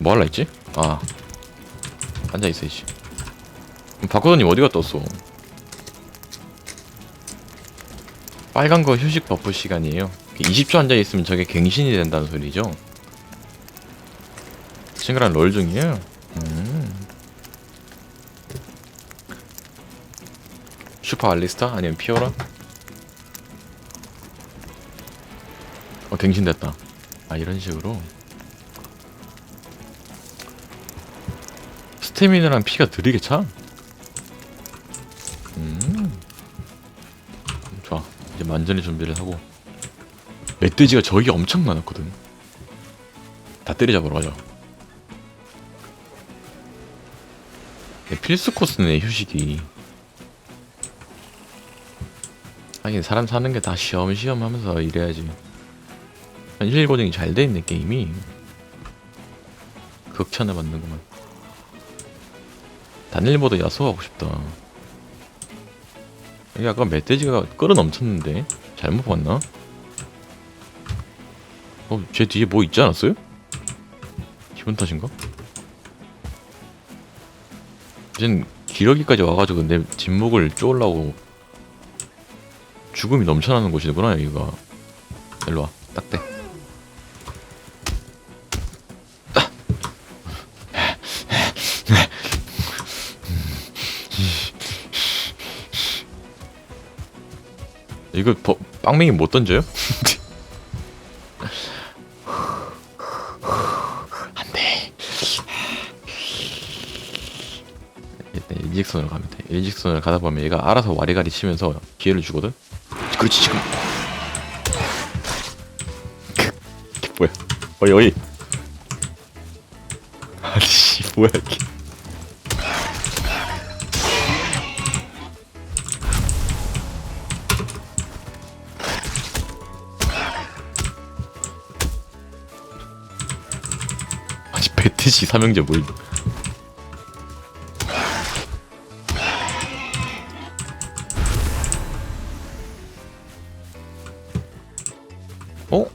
뭐 할라 했지? 아 앉아 있어야지. 박호선님 어디가 떴어? 빨간 거 휴식 버프 시간이에요. 20초 앉아 있으면 저게 갱신이 된다는 소리죠. 친구랑 롤 중이에요. 음. 슈퍼 알리스타 아니면 피오라? 어 갱신됐다. 아 이런 식으로. 스태미나랑 피가 느리게 차? 음. 좋아. 이제 만전히 준비를 하고. 멧돼지가 저기 엄청 많았거든. 다 때리잡으러 가자. 네, 필수 코스네, 휴식이. 하긴 사람 사는 게 다 시험시험 하면서 이래야지. 현실 고정이 잘 돼 있네, 게임이. 극찬을 받는구만. 단일보다 야소하고 싶다. 여기 아까 멧돼지가 끌어 넘쳤는데 잘못 봤나? 어, 제 뒤에 뭐 있지 않았어요? 기분 탓인가? 이젠 기러기까지 와가지고 내 뒷목을 쪼으려고 죽음이 넘쳐나는 곳이구나 여기가 일로와 딱대 이거 버, 빵맹이 못 던져요? 안돼. 일단 일직선으로 가면 돼 일직선으로 가다 보면 얘가 알아서 와리가리 치면서 기회를 주거든? 그렇지 지금. 뭐야? 어이 어이. 아씨 뭐야 이게 배트시 삼형제 뭘 어?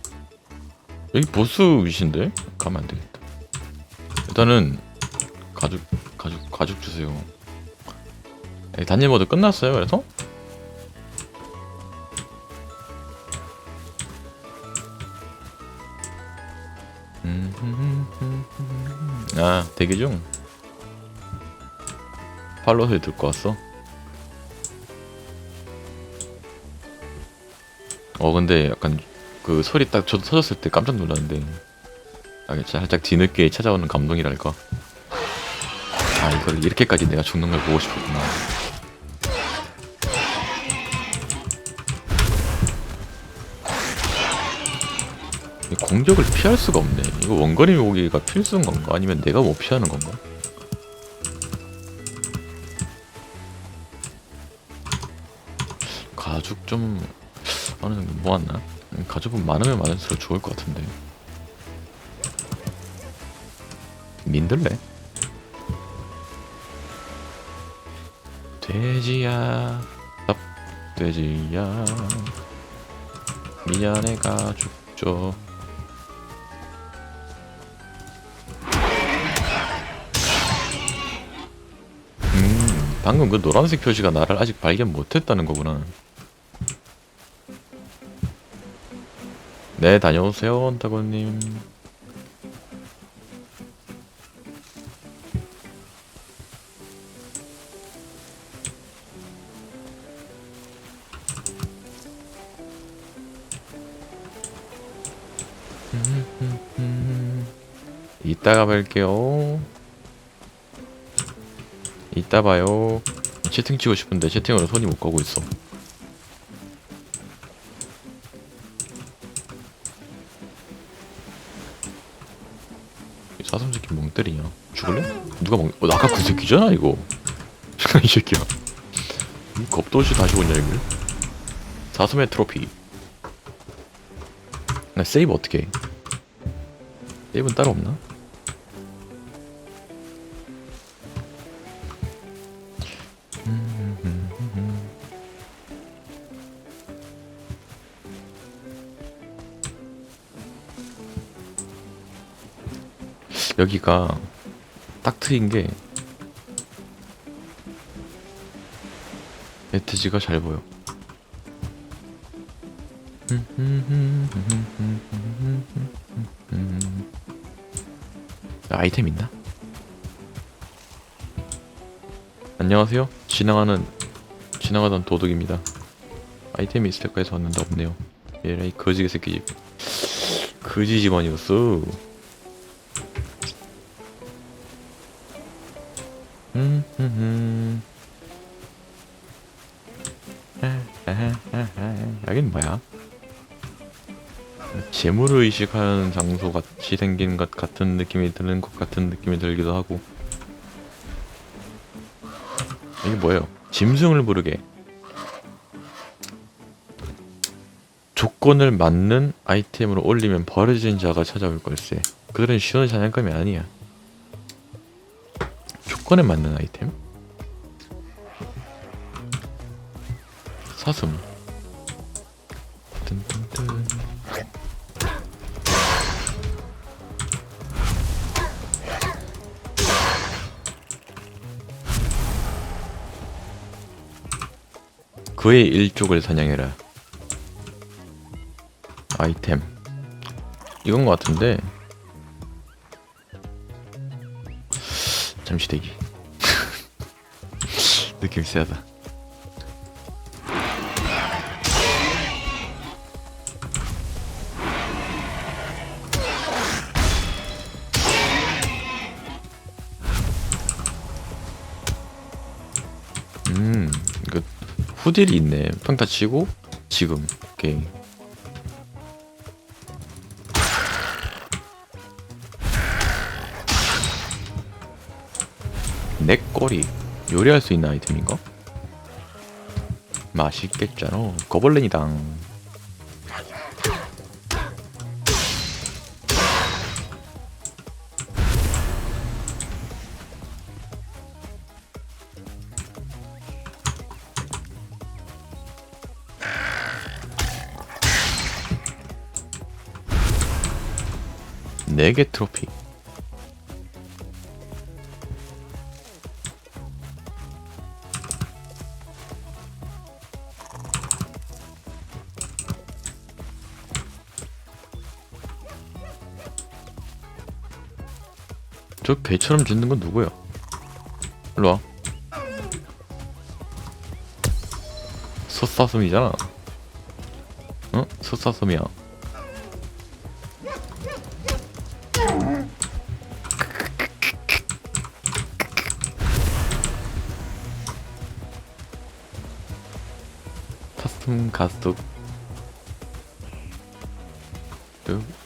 여기 보스 위신데? 가면 안 되겠다. 일단은 가죽 가죽 가죽 주세요. 여기 단일 모드 끝났어요. 그래서 아 대기 중. 팔로 소리 듣고 왔어. 어 근데 약간 그 소리 딱저 터졌을 때 깜짝 놀랐는데 아 살짝 뒤늦게 찾아오는 감동이랄까 아 이걸 이렇게까지 내가 죽는 걸 보고 싶었구나 공격을 피할 수가 없네. 이거 원거리 모기가 필수인 건가? 아니면 내가 못 피하는 건가? 가죽 좀 어느 정도 모았나? 음, 가죽은 많으면 많을수록 좋을 것 같은데. 민들레? 돼지야 섭 돼지야. 미안해 가죽 줘 방금 그 노란색 표시가 나를 아직 발견 못했다는 거구나. 네, 다녀오세요, 원타고님. 이따가 뵐게요. 이따 봐요. 채팅 치고 싶은데 채팅으로 손이 못 가고 있어. 이 사슴 새끼 멍 때리냐? 죽을래? 누가 멍? 어, 나 아까 그 새끼잖아 이거. 이 새끼야. 이 겁도시 다시 오냐 이걸? 사슴의 트로피. 나 세이브 어떻게 해? 세이브는 따로 없나? 여기가 딱 트인 게 에트지가 잘 보여. 아이템 있나? 안녕하세요. 지나가는 지나가던 도둑입니다. 아이템이 있을까 해서 왔는데 없네요. 얘라 이 거지개 새끼 집. 거지 집안이었어. 여긴 뭐야? 재물을 의식하는 장소 같이 생긴 것 같은 느낌이 드는 것 같은 느낌이 들기도 하고 이게 뭐예요? 짐승을 부르게 조건을 맞는 아이템으로 올리면 버려진 자가 찾아올 걸세 그들은 쉬운 사냥감이 아니야 조건에 맞는 아이템? 사슴. 그의 일족을 사냥해라. 아이템. 이건 것 같은데. 잠시 대기. 느낌 세하다 후딜이 있네. 평타 치고 지금 오케이. 내 꼬리 요리할 수 있는 아이템인가? 맛있겠잖아. 거벌렌이당. 네개 트로피. 저 개처럼 짓는 건 누구야? 일로 와. 솥사슴이잖아. 어? 솥사슴이야. 사슴 가숙.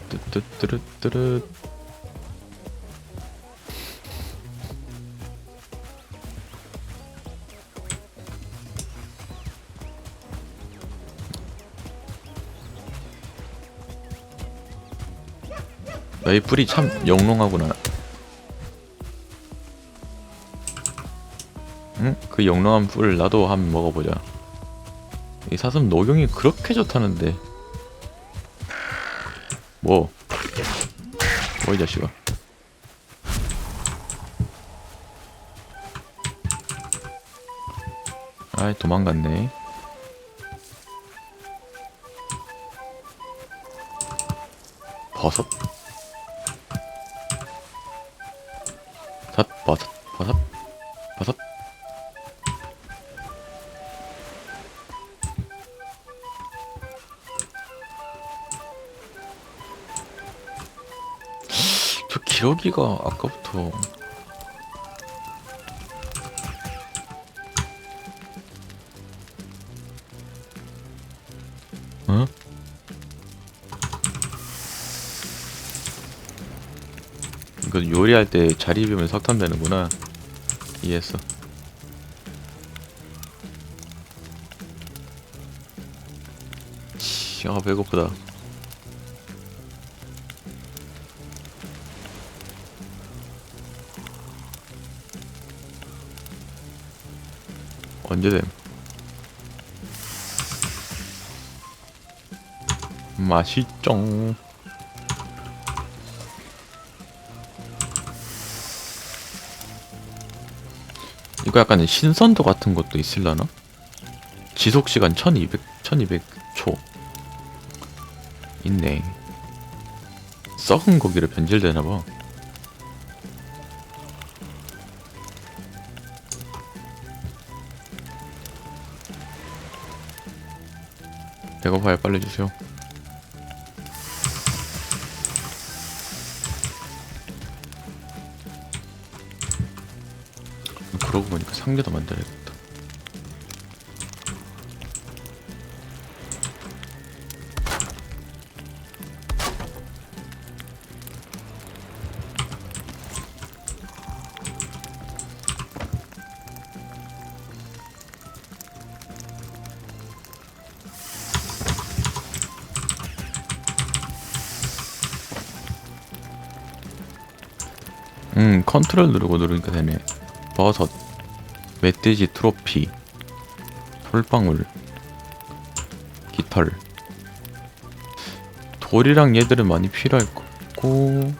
뚜뚜뚜뚜뚜뚜. 너희 뿔이 참 영롱하구나. 응? 그 영롱한 뿔 나도 한번 먹어보자. 이 사슴 녹용이 그렇게 좋다는데. 뭐? 뭐 이 자식아. 아이 도망갔네. 버섯? 버섯, 버섯. 저 기러기가 아까부터 어? 이거 요리할 때 자리 비우면 석탄 되는구나. 이해했어. 씨, 아 배고프다. 언제됨? 맛있쩡. 이거 약간 신선도 같은 것도 있을라나? 지속시간 1200, 1200초. 있네. 썩은 고기로 변질되나봐. 배고파요 빨리 주세요. 그러고 보니까 상자도 만들어야겠 컨트롤 누르고 누르니까 되네. 버섯, 멧돼지 트로피, 솔방울, 깃털. 돌이랑 얘들은 많이 필요할 것 같고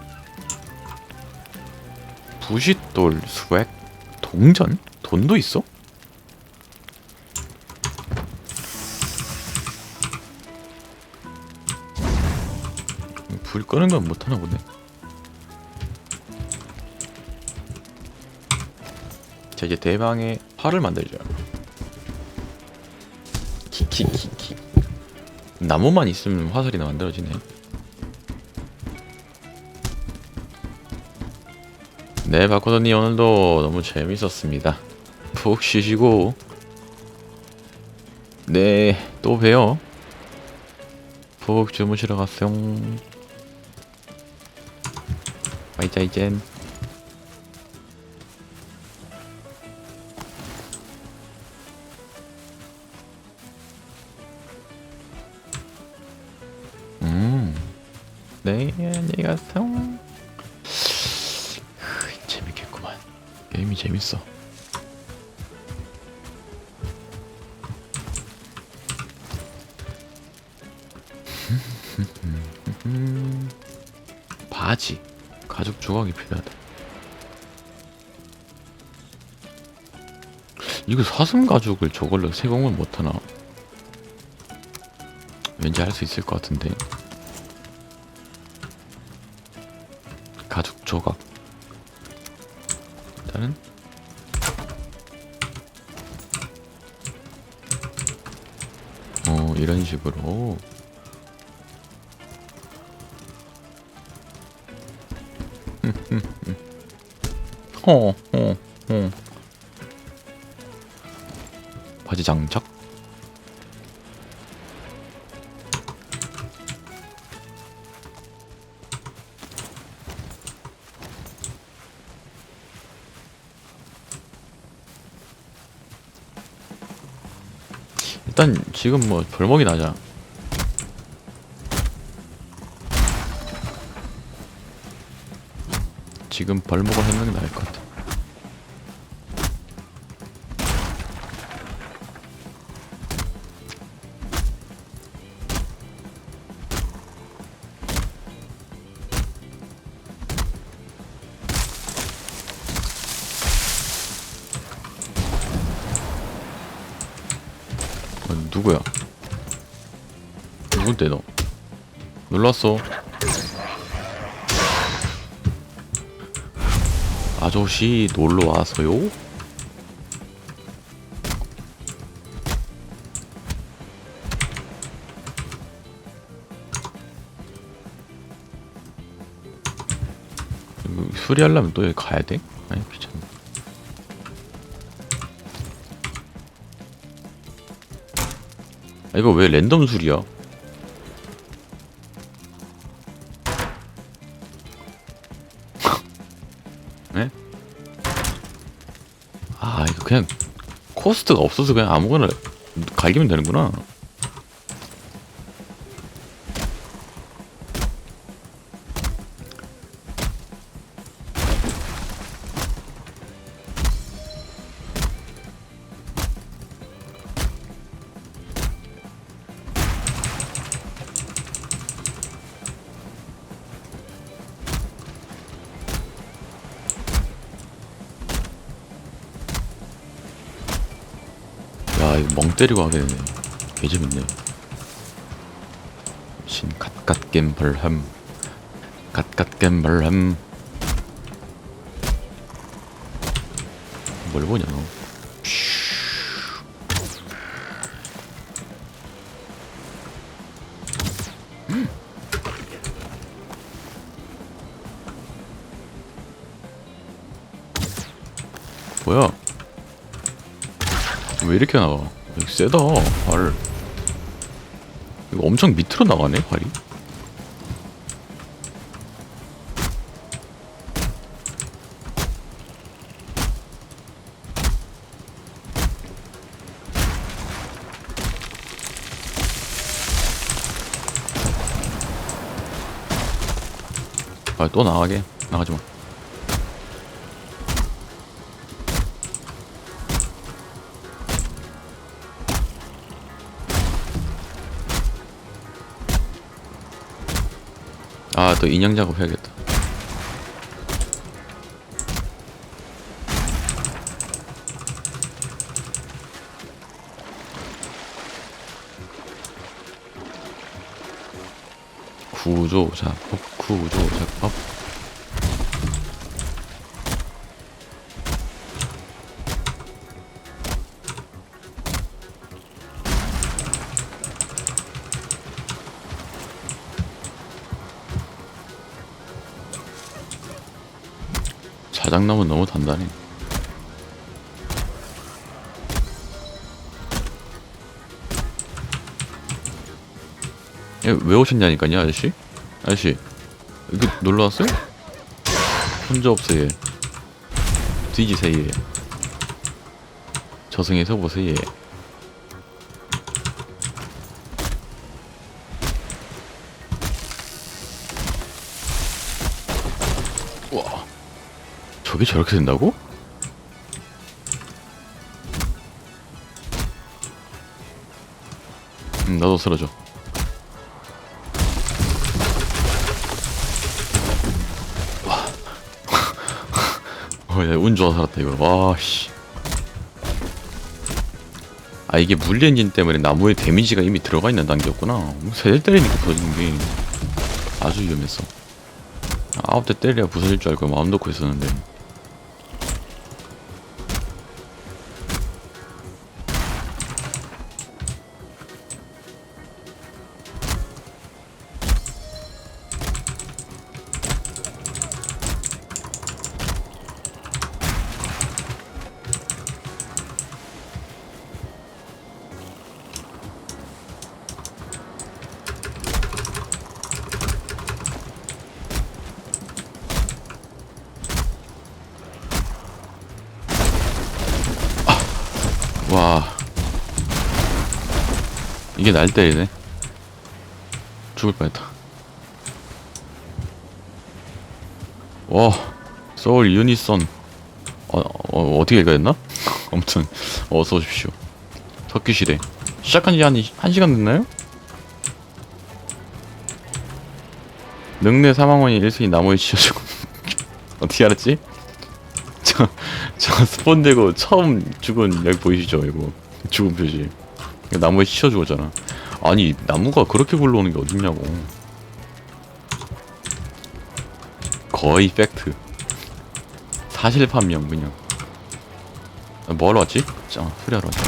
부싯돌, 스웩, 동전? 돈도 있어? 불 끄는 건 못하나 보네. 자 이제 대방의 활을 만들죠. 키키키키. 나무만 있으면 화살이 만들어지네. 네, 박호선님 오늘도 너무 재밌었습니다. 푹 쉬시고 네, 또 봬요. 푹 주무시러 갔어요. 바이자 이젠. 네, 안녕히 가세요. 흐, 재밌겠구만. 게임이 재밌어. 바지. 가죽 조각이 필요하다. 이거 사슴 가죽을 저걸로 세공을 못하나? 왠지 할 수 있을 것 같은데. 조각. 일단은 어 이런 식으로 어, 어, 어. 바지 장착. 일단 지금 뭐 벌목이 나자. 지금 벌목을 하는 게 나을 것 같아. 놀랐어. 아저씨 놀러 와서요? 수리하려면 또 여기 가야 돼? 아니 귀찮네. 아, 이거 왜 랜덤 수리야? 코스트가 없어서 그냥 아무거나 갈기면 되는구나. 이거 멍 때리고 하게 되네. 개 재밌네. 신 갓갓겜 벌함 갓갓겜 벌함 뭘 보냐 너 이렇게 나가 여기 세다 발. 이거 엄청 밑으로 나가네 발이. 아 또 나가게. 나가지 마 아 또 인형 작업 해야겠다. 구조 작업 구조 작업 자작나무 너무 단단해 예, 왜 오셨냐니까요 아저씨 아저씨 여기 놀러 왔어요? 혼자 없어요 얘. 뒤지세요 얘. 저승에 서 보세요 얘. 저게 저렇게 된다고? 음, 나도 쓰러져. 와. 어, 야, 운 좋아 살았다 이거. 와 씨. 아 이게 물리 엔진 때문에 나무에 데미지가 이미 들어가 있는 단계였구나. 세대 때리니까 터지는 게 아주 위험했어. 아홉 대 때려야 부서질 줄 알고 마음 놓고 있었는데. 이게 날 때리네. 죽을 뻔했다. 와 서울 유니선. 어, 어 어떻게 읽어야 했나? 아무튼 어서 오십시오. 석기시대. 시작한 지 한, 한 시간 됐나요? 능내 사망원이 1순위 나무에 치여주고. 어떻게 알았지? 저, 저 스폰 되고 처음 죽은 여기 보이시죠 이거? 죽은 이거 나무에 씌워 죽었잖아. 아니 나무가 그렇게 굴러오는 게 어딨냐고. 거의 팩트. 사실 판명 그냥. 아, 뭐 하러 왔지? 자 수리하러 왔지.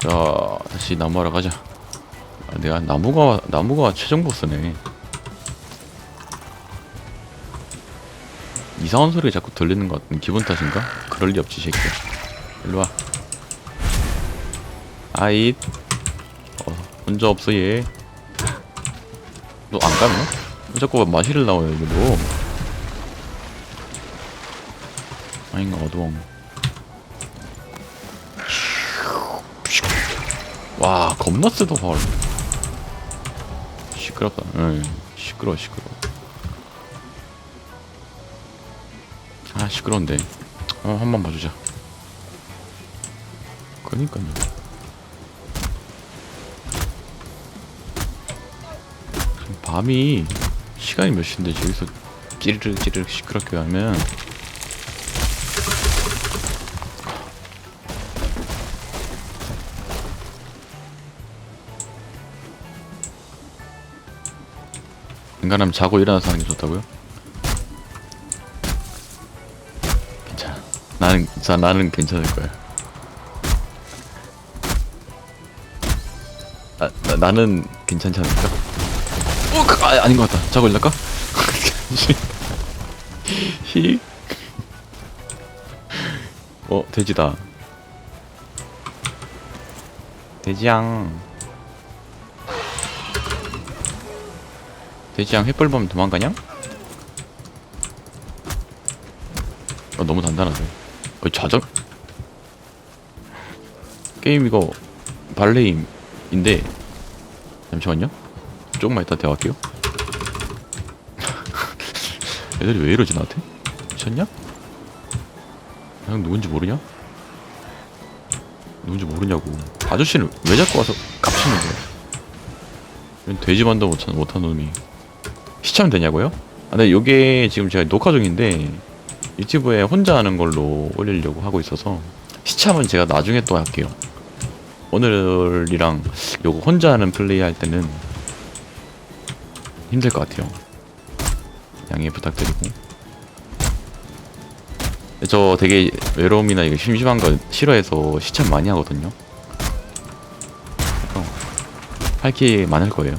자 다시 나무하러 가자. 아, 내가 나무가 나무가 최종 보스네 이상한 소리가 자꾸 들리는 것 같은 기분 탓인가? 그럴 리 없지 새끼야. 일로와. 아잇. 어, 혼자 없어 얘. 너 안 가면? 왜 자꾸 마시를 나와요 이거 뭐? 아닌가 어두워 와 겁나 세다 발 시끄럽다. 응 시끄러워 시끄러 시끄러운데. 어, 한 번 봐주자. 그니까요. 밤이 시간이 몇 시인데 여기서 찌르륵 찌르륵 시끄럽게 하면 인간하면 자고 일어나서 하는 게 좋다고요? 나는 자 나는 괜찮을 거야. 나, 나 나는 괜찮지 않을까? 어, 그, 아, 아닌 것 같다. 자고 일날까? 히. 어, 돼지다. 돼지양. 돼지양 보면 도망가냐? 어, 너무 단단하네. 거의 자전 게임 이거 발레임인데 잠시만요. 조금만 이따 대화할게요. 애들이 왜 이러지 나한테? 미쳤냐? 형 누군지 모르냐? 누군지 모르냐고. 아저씨는 왜 자꾸 와서 깝치는 거야? 이런 돼지만도 못한 못한 놈이 시참 되냐고요? 아, 근데 요게 지금 제가 녹화 중인데 유튜브에 혼자 하는 걸로 올리려고 하고 있어서 시참은 제가 나중에 또 할게요. 오늘이랑 요거 혼자 하는 플레이 할 때는 힘들 것 같아요. 양해 부탁드리고. 저 되게 외로움이나 이거 심심한 거 싫어해서 시참 많이 하거든요. 할게 많을 거예요.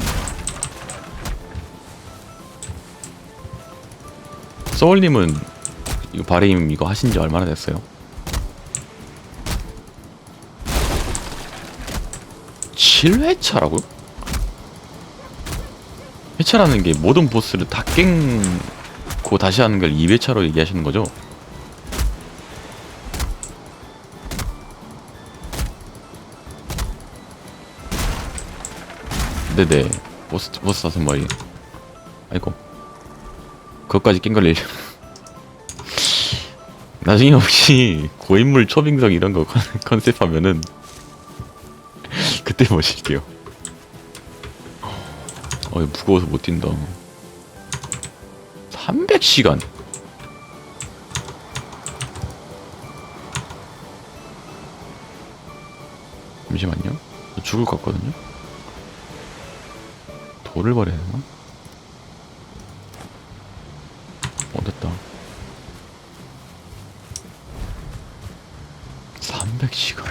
소울님은 이거 바레임 이거 하신 지 얼마나 됐어요? 7회차라고요? 회차라는 게 모든 보스를 다 깽고 다시 하는 걸 2회차로 얘기하시는 거죠? 네네 보스 보스 다섯 마리 아이고 그것까지 낀걸 일 나중에 혹시 고인물 초빙석 이런 거 컨- 컨셉 하면은 그때 모실게요. 어 무거워서 못 뛴다. 300시간. 잠시만요. 저 죽을 것 같거든요. 돌을 버려야 되나? 어 됐다 300시간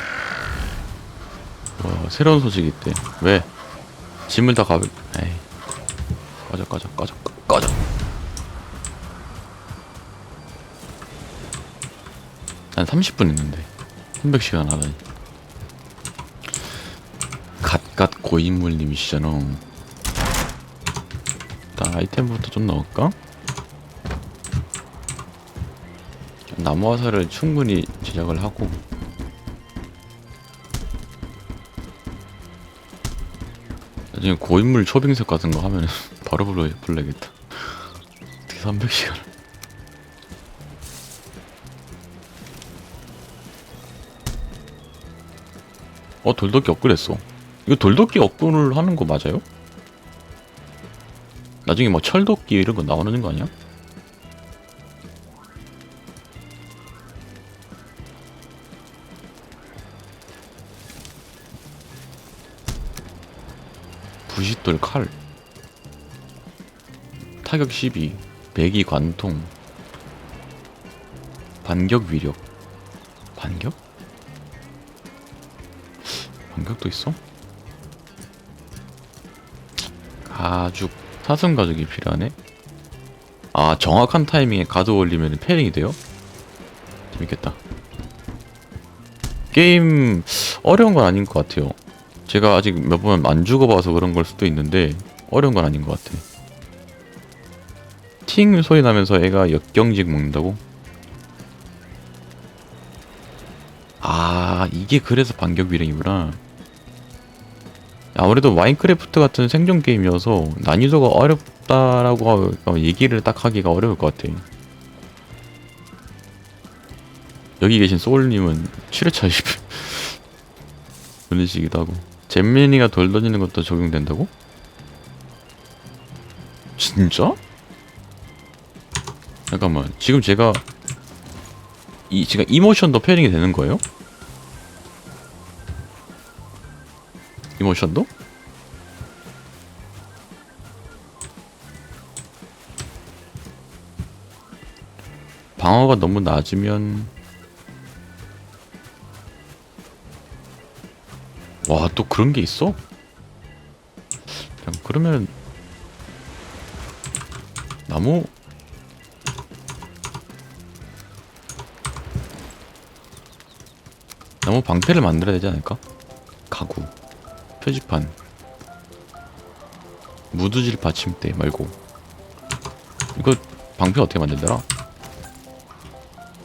와 새로운 소식이 있대. 왜? 짐을 다 가be 에이. 꺼져 꺼져 꺼져 꺼- 꺼져. 난 30분 했는데. 300시간 하다니. 갓갓 고인물님이시잖아. 일단 아이템부터 좀 넣을까? 나무 화살을 충분히 제작을 하고 나중에 고인물 초빙색 같은 거 하면 바로 불러 불러야겠다. 어떻게 300시간? 어 돌도끼 업그레이드했어. 이거 돌도끼 업그레이드를 하는 거 맞아요? 나중에 뭐 철도끼 이런 거 나오는 거 아니야? 부싯돌 칼. 타격 12 배기 관통. 반격 위력. 반격? 반격도 있어? 가죽. 사슴 가죽이 필요하네? 아 정확한 타이밍에 가드 올리면 패링이 돼요? 재밌겠다. 게임 어려운 건 아닌 것 같아요 제가 아직 몇 번 안 죽어봐서 그런 걸 수도 있는데 어려운 건 아닌 것 같아. 팅 소리 나면서 애가 역경직 먹는다고? 아 이게 그래서 반격 비령이구나. 아무래도 마인크래프트 같은 생존 게임이어서 난이도가 어렵다라고 어, 얘기를 딱 하기가 어려울 것 같아. 여기 계신 소울님은 7회차 20 돌리시기도 하고 잼민이가 돌 던지는 것도 적용된다고? 진짜? 잠깐만 지금 제가 이 제가 이모션도 페어링이 되는 거예요? 이모션도? 방어가 너무 낮으면 또 그런 게 있어? 그냥 그러면 나무 나무 방패를 만들어야 되지 않을까? 가구 표지판 무드질 받침대 말고 이거 방패 어떻게 만들더라?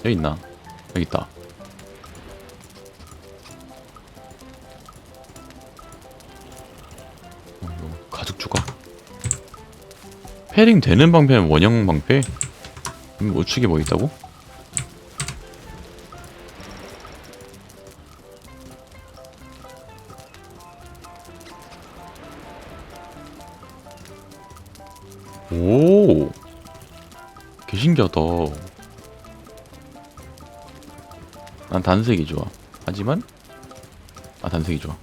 여기 있나? 여기 있다. 패링 되는 방패는 원형 방패? 음, 우측에 뭐 있다고? 오, 개 신기하다. 난 단색이 좋아. 하지만 아 단색이 좋아.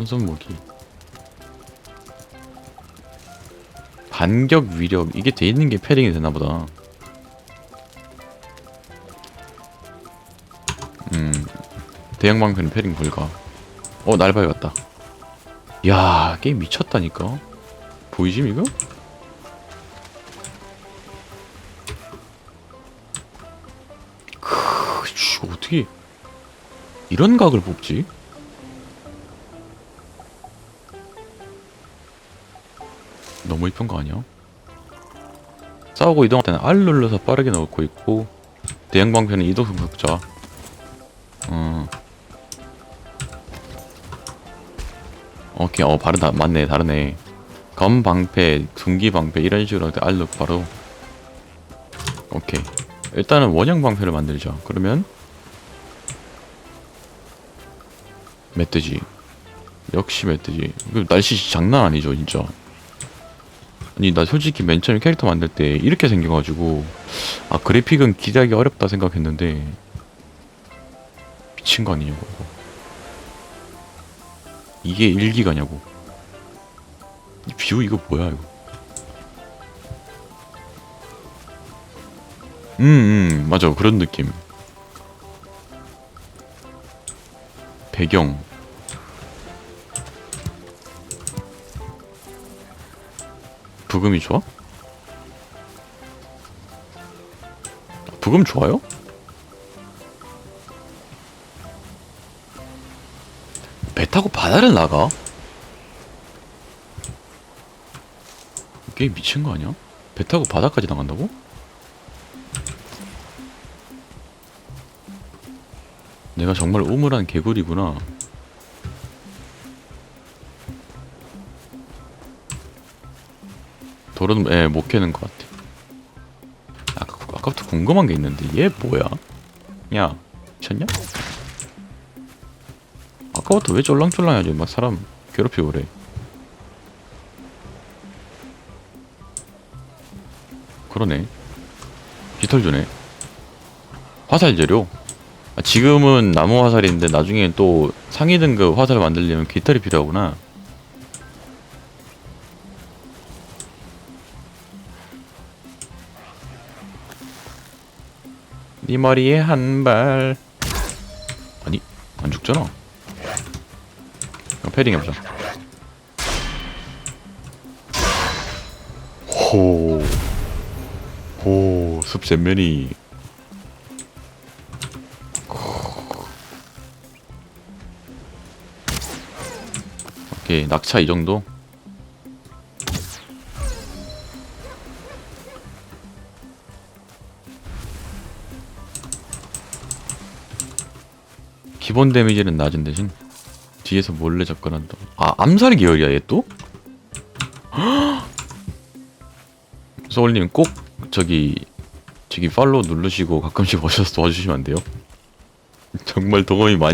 원손 무기. 반격 위력 이게 돼 있는 게 패링이 되나 보다. 음 대형 방패는 패링 불가. 어날 밟았다. 야 게임 미쳤다니까. 보이지 이거? 크, 어떻게 이런 각을 뽑지? 너무 이쁜 거 아니야? 싸우고 이동할 때는 R 눌러서 빠르게 넣고 있고 대형 방패는 이동 속도자. 어. 오케이, 어, 바로 다 맞네, 다르네. 검 방패, 둔기 방패 이런 식으로 할 때 R 넣고 바로. 오케이. 일단은 원형 방패를 만들자. 그러면 멧돼지. 역시 멧돼지. 날씨 장난 아니죠, 진짜. 아니 나 솔직히 맨 처음에 캐릭터 만들 때 이렇게 생겨가지고 아 그래픽은 기대하기 어렵다 생각했는데 미친 거 아니냐고. 이게 일기가냐고. 이 뷰 이거 뭐야 이거? 음, 음 맞아. 그런 느낌. 배경 부금이 좋아? 부금 좋아요? 배 타고 바다를 나가? 게임 미친 거 아니야? 배 타고 바다까지 나간다고? 내가 정말 우물한 개구리구나. 돌은 예, 못 캐는 것 같아. 아까 아까부터 궁금한 게 있는데 얘 뭐야? 야, 미쳤냐? 아까부터 왜 쫄랑쫄랑하지? 막 사람 괴롭히고 그래. 그러네. 깃털 주네. 화살 재료. 아, 지금은 나무 화살인데 나중에 또 상위 등급 화살을 만들려면 깃털이 필요하구나. 네 머리에 한 발. 아니 안 죽잖아. 그럼 패딩 해보자. 호. 호, 숲 잼면이. 오케이, 낙차 이 정도? 기본 데미지는 낮은 대신 뒤에서 몰래 접근한다. 아, 암살 계열이야, 얘 또? 소울님 꼭 저기 저기 팔로우 누르시고 가끔씩 오셔서 도와주시면 안 돼요? 정말 동험이 많이